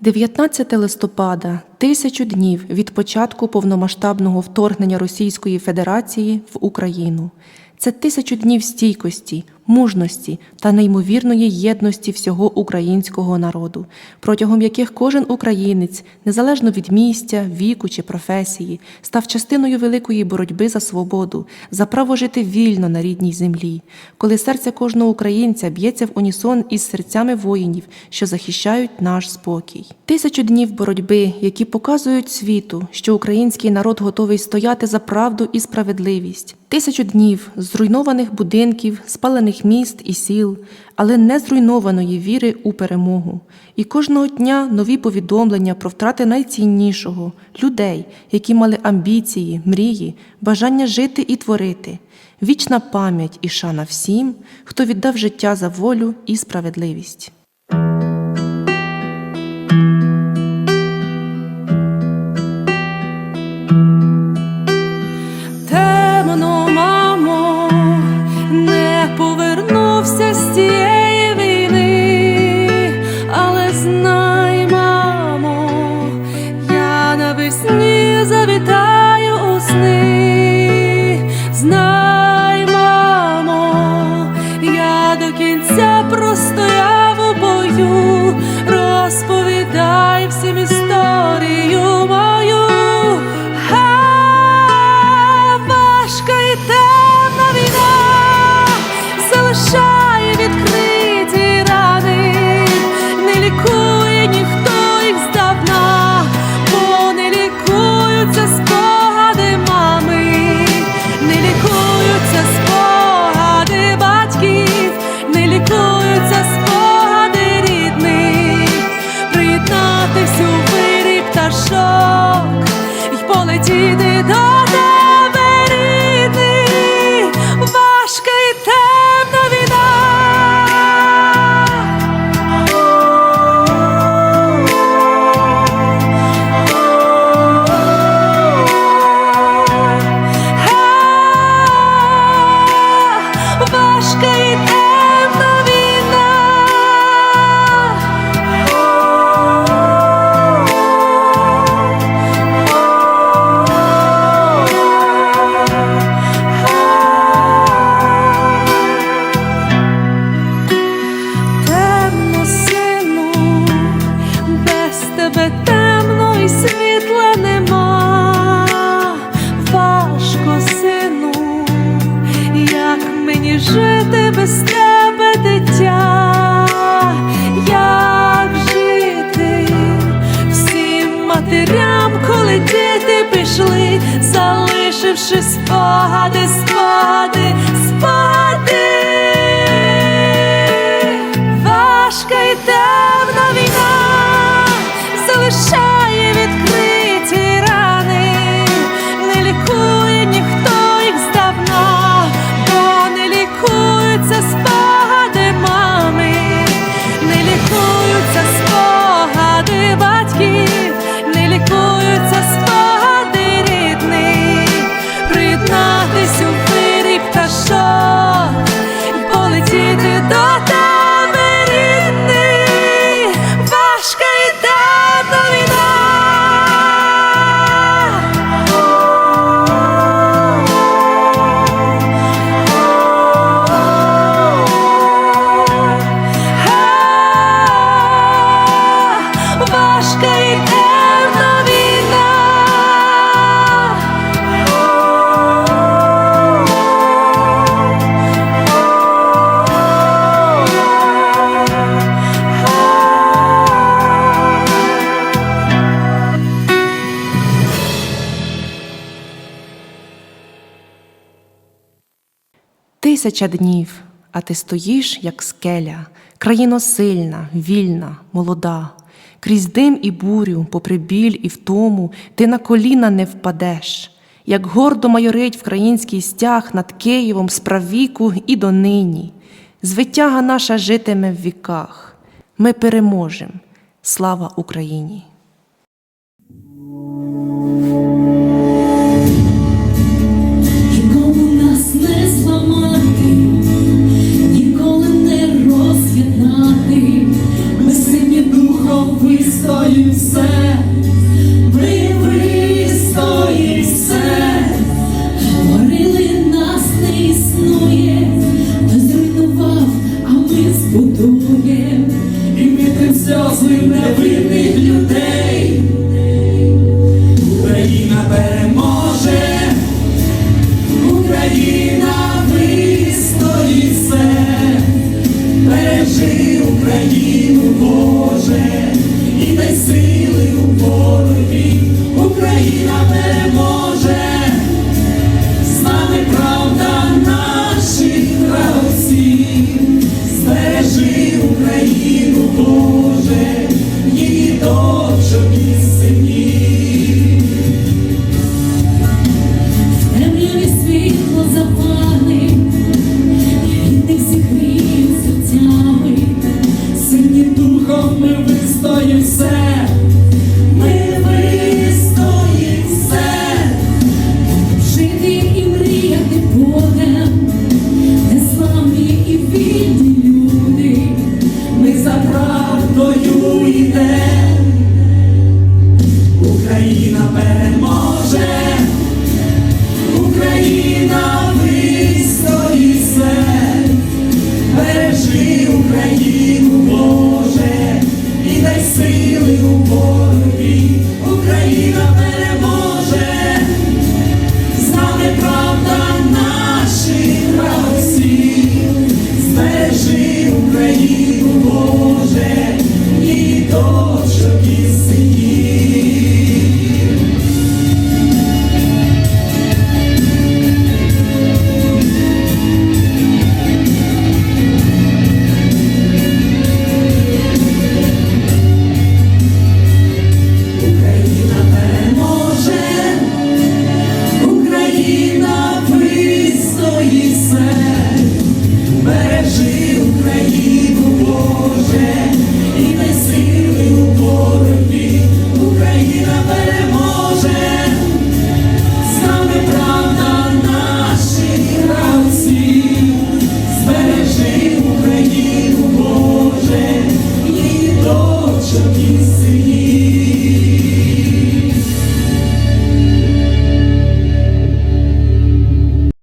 19 листопада тисячу днів від початку повномасштабного вторгнення Російської Федерації в Україну. Це тисячу днів стійкості, мужності та неймовірної єдності всього українського народу, протягом яких кожен українець, незалежно від місця, віку чи професії, став частиною великої боротьби за свободу, за право жити вільно на рідній землі, коли серце кожного українця б'ється в унісон із серцями воїнів, що захищають наш спокій. Тисячу днів боротьби, які показують світу, що український народ готовий стояти за правду і справедливість. Тисячу днів зруйнованих будинків, спалених міст і сіл, але не зруйнованої віри у перемогу. І кожного дня нові повідомлення про втрати найціннішого людей, які мали амбіції, мрії, бажання жити і творити. Вічна пам'ять і шана всім, хто віддав життя за волю і справедливість. До кінця простояв у бою, розповідай всім історію мою. Ха, важка і темна війна залишає Важка і жити без тебе, дитя, як жити всім матерям, коли діти пішли, залишивши спогади, спогади, спогади. Тисяча днів, а ти стоїш, як скеля, країно сильна, вільна, молода. Крізь дим і бурю, попри біль і втому, ти на коліна не впадеш. Як гордо майорить вкраїнський стяг над Києвом з правіку і донині. Звитяга наша житиме в віках. Ми переможем. Слава Україні! Все, ми вистоїм все. Говорили, нас не існує, зруйнував, а ми збудуєм. І вітрим сльози не людей. Україну, Боже, і дай сили у боротьбі. Україна переможе, з нами правда наших гравців. Збережи Україну, Боже, і синів.